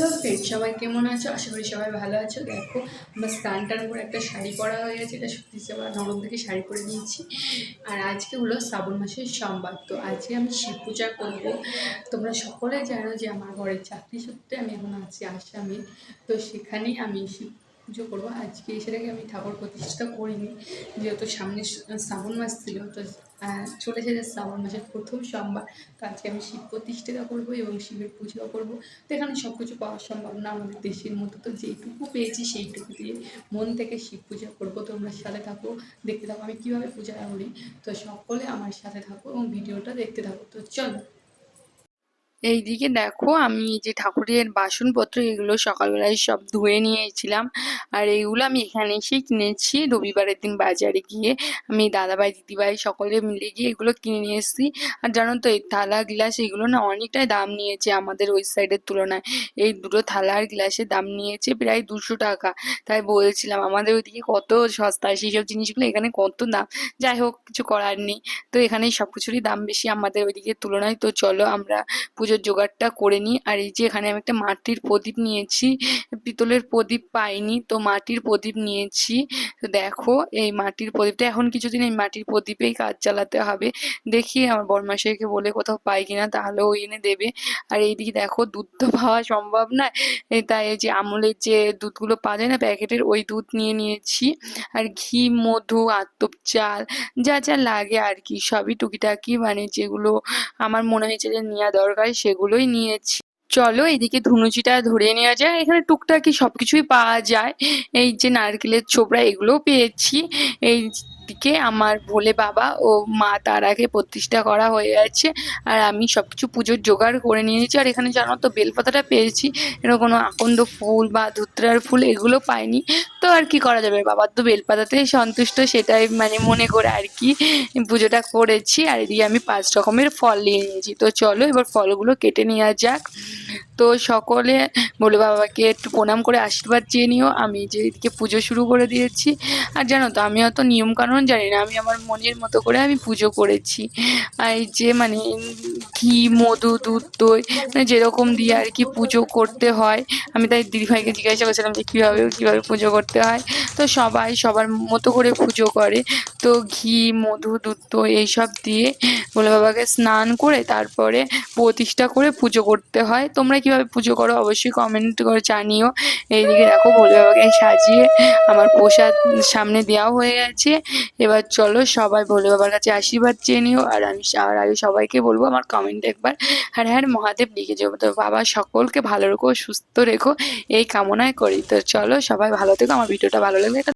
Hello friend সবাই কেমন আছো? আশা করি সবাই ভালো আছো। দেখো, আমার স্নানটার উপর একটা শাড়ি পরা হয়ে গেছে। এটা সত্যি সবার নরম থেকে শাড়ি পরে নিয়েছি। আর আজকে হলো শ্রাবণ মাসের সোমবার। তো আজকে আমি শিব পূজা করব। তোমরা সকলে জানো যে আমার ঘরের চাকরি সূত্রে আমি এখন আছি আসামে। তো সেখানেই আমি শিব পুজো করব। আজকে সেটাকে আমি ঠাকুর প্রতিষ্ঠা করিনি। যেহেতু সামনে শ্রাবণ মাস ছিল, তো চলেছে যে শ্রাবণ মাসের প্রথম সোমবার। তো আজকে আমি শিব প্রতিষ্ঠিতা করব এবং শিবের পুজো করব। তো এখানে সব কিছু পাওয়া সম্ভব না আমাদের দেশের মতো। তো যেইটুকু পেয়েছি সেইটুকু দিয়ে মন থেকে শিব পূজা করব। তোমরা সাথে থাকো, দেখতে থাকো আমি কীভাবে পূজা করি। তো সকলে আমার সাথে থাকো এবং ভিডিওটা দেখতে থাকো। তো চলো। এইদিকে দেখো আমি যে ঠাকুরের বাসনপত্র, এগুলো সকালবেলায় সব ধুয়ে নিয়েছিলাম। আর এইগুলো আমি এখানে এসেই কিনেছি। রবিবারের দিন বাজারে গিয়ে আমি দাদাভাই, দিদিভাই সকলে মিলে গিয়ে এগুলো কিনে নিয়ে এসেছি। আর জানো তো, এই থালা, গ্লাস এগুলো না অনেকটাই দাম নিয়েছে আমাদের ওই সাইডের তুলনায়। এই দুটো থালা আর গ্লাসের দাম নিয়েছে প্রায় দুশো টাকা। তাই বলছিলাম, আমাদের ওইদিকে কত সস্তা, সেই সব জিনিসগুলো এখানে কত দাম? যাই হোক, কিছু করার নেই। তো এখানে সব কিছুরই দাম বেশি আমাদের ওইদিকে তুলনায়। তো চলো আমরা পুজোর জোগাড়টা করে নিই। আর এই যে এখানে আমি একটা মাটির প্রদীপ নিয়েছি। পিতলের প্রদীপ পাইনি, তো মাটির প্রদীপ নিয়েছি। তো দেখো, এই মাটির প্রদীপটা, এখন কিছুদিন এই মাটির প্রদীপেই কাজ চালাতে হবে। দেখি আমার বরমাসাইকে বলে কোথাও পাই কিনা, তাহলে ও এনে দেবে। আর এইদিকে দেখো, দুধ তো পাওয়া সম্ভব এই তাই এই যে আমলের যে দুধগুলো পাওয়া যায় না, প্যাকেটের, ওই দুধ নিয়ে নিয়েছি। আর ঘি, মধু, আতপ চাল, যা যা লাগে আর কি, সবই টুকিটাকি মানে যেগুলো আমার মনে হয়েছে যে নেওয়া দরকার সেগুলোই নিয়েছি। চলো এদিকে ধুনুচিটা ধরে নেওয়া যায়। এখানে টুকটাকি সব কিছুই পাওয়া যায়। এই যে নারকেলের ছোবড়া, এগুলোও পেয়েছি। এই দিকে আমার ভোলে বাবা ও মা তারাকে প্রতিষ্ঠা করা হয়ে আছে। আর আমি সব কিছু পুজোর জোগাড় করে নিয়েছি। আর এখানে জানো তো, বেলপাতাটা পেয়েছি। এরকম কোনো আকন্দ ফুল বা ধুত্রার ফুল এগুলো পাইনি। তো আর কি করা যাবে? বাবার তো বেলপাতাতেই সন্তুষ্ট, সেটাই মানে মনে করে আর কি পুজোটা করেছি। আর এদিকে আমি পাঁচ রকমের ফল নিয়ে নিয়েছি। তো চলো এবার ফলগুলো কেটে নেওয়া যাক। তো সকলে বলে বাবাকে একটু প্রণাম করে আশীর্বাদ চেয়ে নিও। আমি যে এদিকে পুজো শুরু করে দিয়েছি, আর জানো তো, আমি অত নিয়মকানুন জানি না। আমি আমার মনের মতো করে আমি পুজো করেছি। আর এই যে মানে ঘি, মধু, দুধ, দই মানে যেরকম দিয়ে আর কি পুজো করতে হয়, আমি তাই দিদিভাইকে জিজ্ঞাসা করছিলাম যে কীভাবে কীভাবে পুজো করতে হয়। তো সবাই সবার মতো করে পুজো করে। তো ঘি, মধু, দুধ, দই এইসব দিয়ে ভোলে বাবাকে স্নান করে তারপরে প্রতিষ্ঠা করে পুজো করতে হয়। তোমরা কীভাবে পুজো করো অবশ্যই কমেন্ট করে জানিও। এইদিকে দেখো ভোলে বাবাকে সাজিয়ে আমার প্রসাদ সামনে দেওয়া হয়ে গেছে। এবার চলো সবাই ভোলে বাবার কাছে আশীর্বাদ চেয়ে নিও আর আমি আর আগে সবাইকে বলব আমার কমেন্ট একবার। হ্যাঁ হ্যাঁ মহাদেব লিখে যাব তো বাবা সকলকে ভালো রেখো, সুস্থ রেখো, এই কামনায় করি। তো চলো সবাই ভালো থেকো। আমার ভিডিওটা ভালো লাগলে